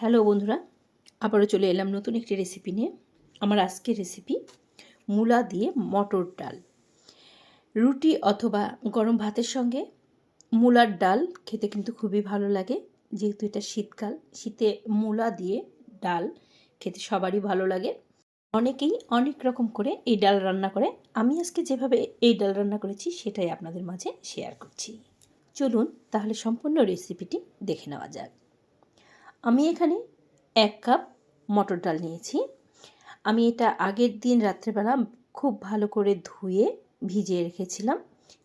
Hello বন্ধুরা, আবারও চলে এলাম নতুন একটি রেসিপি নিয়ে। আমার আজকের রেসিপি মূলা দিয়ে মটর ডাল। রুটি অথবা গরম ভাতের সঙ্গে মূলার ডাল খেতে কিন্তু খুবই ভালো লাগে। যেহেতু এটা শীতকাল, শীতে মূলা দিয়ে ডাল খেতে সবারই ভালো লাগে। অনেকেই অনেক রকম করে এই ডাল রান্না করে। আমি আজকে যেভাবে এই ডাল রান্না করেছি, সেটাই আপনাদের মাঝে শেয়ার করছি। চলুন তাহলে সম্পূর্ণ রেসিপিটি দেখে নেওয়া যাক। আমি এখানে এক কাপ মটর ডাল নিয়েছি। আমি এটা আগের দিন রাত্রেবেলা খুব ভালো করে ধুয়ে ভিজিয়ে রেখেছিলাম,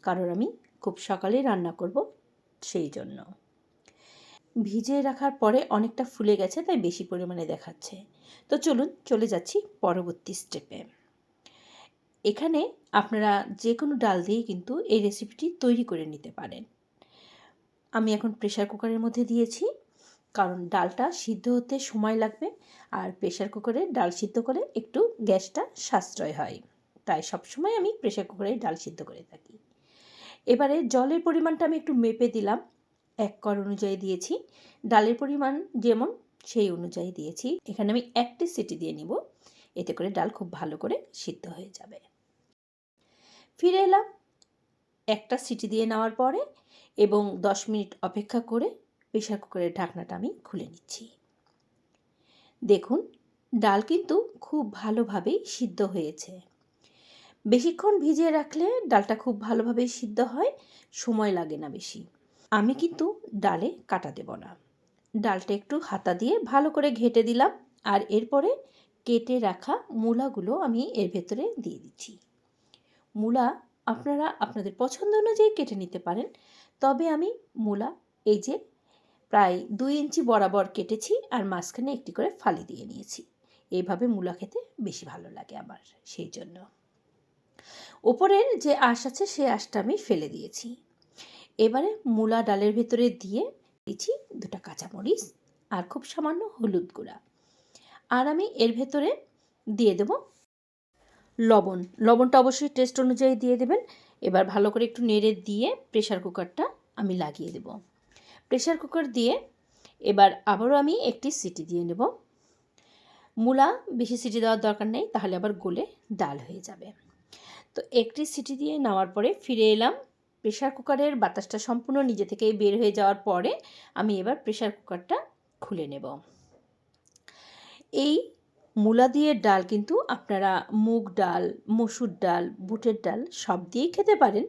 কারণ আমি খুব সকালে রান্না করব সেই জন্য। ভিজিয়ে রাখার পরে অনেকটা ফুলে গেছে, তাই বেশি পরিমাণে দেখাচ্ছে। তো চলুন, চলে যাচ্ছি পরবর্তী স্টেপে। এখানে আপনারা যে কোনো ডাল দিয়ে কিন্তু এই রেসিপিটি তৈরি করে নিতে পারেন। আমি এখন প্রেশার কুকারের মধ্যে দিয়েছি। কারণ ডালটা সিদ্ধ হতে সময় লাগবে আর প্রেশার কুকারে ডাল সিদ্ধ করে একটু গ্যাসটা সাশ্রয় হয়। তাই সবসময় আমি প্রেশার কুকারে ডাল সিদ্ধ করে থাকি। এবারে জলের পরিমাণটা আমি একটু মেপে দিলাম। এক কর অনুযায়ী দিয়েছি। ডালের পরিমাণ যেমন সেই অনুযায়ী দিয়েছি। এখানে আমি একটি সিটি দিয়ে নিব। এতে করে ডাল খুব ভালো করে সিদ্ধ হয়ে যাবে। ফিরে এলাম। একটা সিটি দিয়ে নেওয়ার পরে এবং দশ মিনিট অপেক্ষা করে প্রেশার কুকারের ঢাকনাটা আমি খুলে নিচ্ছি। দেখুন, ডাল কিন্তু খুব ভালোভাবেই সিদ্ধ হয়েছে। বেশিক্ষণ ভিজিয়ে রাখলে ডালটা খুব ভালোভাবেই সিদ্ধ হয়, সময় লাগে না বেশি। আমি কিন্তু ডালে কাটা দেব না। ডালটা একটু হাতা দিয়ে ভালো করে ঘেটে দিলাম আর এরপরে কেটে রাখা মূলাগুলো আমি এর ভেতরে দিয়ে দিচ্ছি। মূলা আপনারা আপনাদের পছন্দ অনুযায়ী কেটে নিতে পারেন, তবে আমি মূলা, এই যে প্রায় দুই ইঞ্চি বরাবর কেটেছি আর মাঝখানে একটি করে ফালি দিয়ে নিয়েছি। এইভাবে মূলা খেতে বেশি ভালো লাগে আমার, সেই জন্য। ওপরের যে আঁশ আছে সেই আঁশটা আমি ফেলে দিয়েছি। এবারে মূলা ডালের ভেতরে দিয়ে দিয়েছি দুটো কাঁচামরিচ আর খুব সামান্য হলুদ গুঁড়া। আর আমি এর ভেতরে দিয়ে দেব লবণ। লবণটা অবশ্যই টেস্ট অনুযায়ী দিয়ে দেবেন। এবার ভালো করে একটু নেড়ে দিয়ে প্রেশার কুকারটা আমি লাগিয়ে দেব। প্রেশার কুকার দিয়ে এবার আবারও আমি একটি সিটি দিয়ে নেব। মূলা বেশি সিটি দেওয়ার দরকার নেই, তাহলে আবার গলে ডাল হয়ে যাবে। তো একটি সিটি দিয়ে নেওয়ার পরে ফিরে এলাম। প্রেশার কুকারের বাতাসটা সম্পূর্ণ নিজে থেকেই বের হয়ে যাওয়ার পরে আমি এবার প্রেশার কুকারটা খুলে নেব। এই মূলা দিয়ে ডাল কিন্তু আপনারা মুগ ডাল, মসুর ডাল, বুটের ডাল সব দিয়েই খেতে পারেন।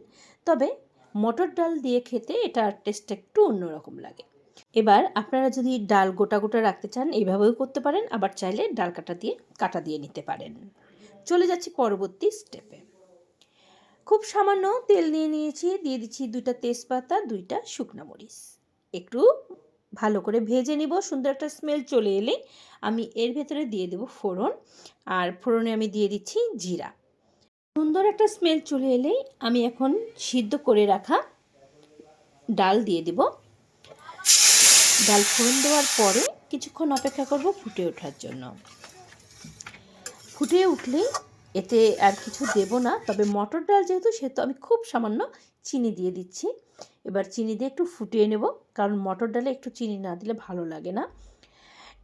তবে মটর ডাল দিয়ে খেতে এটার টেস্ট একটু অন্যরকম লাগে। এবার আপনারা যদি ডাল গোটা গোটা রাখতে চান এইভাবেও করতে পারেন, আবার চাইলে ডাল কাটা দিয়ে কাটা দিয়ে নিতে পারেন। চলে যাচ্ছি পরবর্তী স্টেপে খুব সামান্য তেল নিয়ে নিয়েছি, দিয়ে দিচ্ছি দুইটা তেজপাতা, দুইটা শুকনো মরিচ। একটু ভালো করে ভেজে নিব, সুন্দর একটা স্মেল চলে এলে আমি এর ভেতরে দিয়ে দেব ফোড়ন। আর ফোড়নে আমি দিয়ে দিচ্ছি জিরা। সুন্দর একটা স্মেল চলে এলেই আমি এখন সিদ্ধ করে রাখা ডাল দিয়ে দেব। ডাল ফোড়ন দেওয়ার পরে কিছুক্ষণ অপেক্ষা করব ফুটে ওঠার জন্য। ফুটে উঠলে এতে আর কিছু দেব না, তবে মটর ডাল যেহেতু সেহেতু আমি খুব সামান্য চিনি দিয়ে দিচ্ছি। এবার চিনি দিয়ে একটু ফুটিয়ে নেব, কারণ মটর ডালে একটু চিনি না দিলে ভালো লাগে না।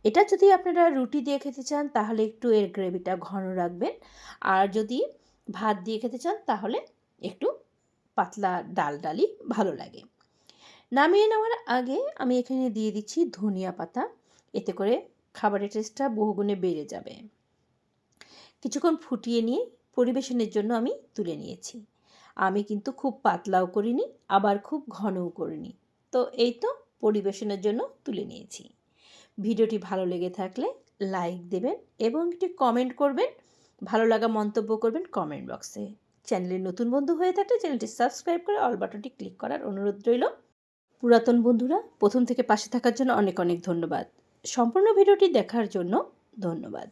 এটা যদি আপনারা রুটি দিয়ে খেতে চান, তাহলে একটু এর গ্রেভিটা ঘন রাখবেন। আর যদি ভাত দিয়ে খেতে চান, তাহলে একটু পাতলা ডাল ডালই ভালো লাগে। নামিয়ে নেওয়ার আগে আমি এখানে দিয়ে দিচ্ছি ধনিয়া পাতা। এতে করে খাবারের টেস্টটা বহুগুণে বেড়ে যাবে। কিছুক্ষণ ফুটিয়ে নিয়ে পরিবেশনের জন্য আমি তুলে নিয়েছি। আমি কিন্তু খুব পাতলাও করিনি, আবার খুব ঘনও করিনি। তো এই তো পরিবেশনের জন্য তুলে নিয়েছি। ভিডিওটি ভালো লেগে থাকলে লাইক দেবেন এবং একটি কমেন্ট করবেন ভালো লাগা মন্তব্য করবেন কমেন্ট বক্সে চ্যানেলে নতুন বন্ধু হয়ে থাকলে চ্যানেলটি সাবস্ক্রাইব করে অল বাটনটি ক্লিক করার অনুরোধ রইল। পুরাতন বন্ধুরা, প্রথম থেকে পাশে থাকার জন্য অনেক অনেক ধন্যবাদ। সম্পূর্ণ ভিডিওটি দেখার জন্য ধন্যবাদ।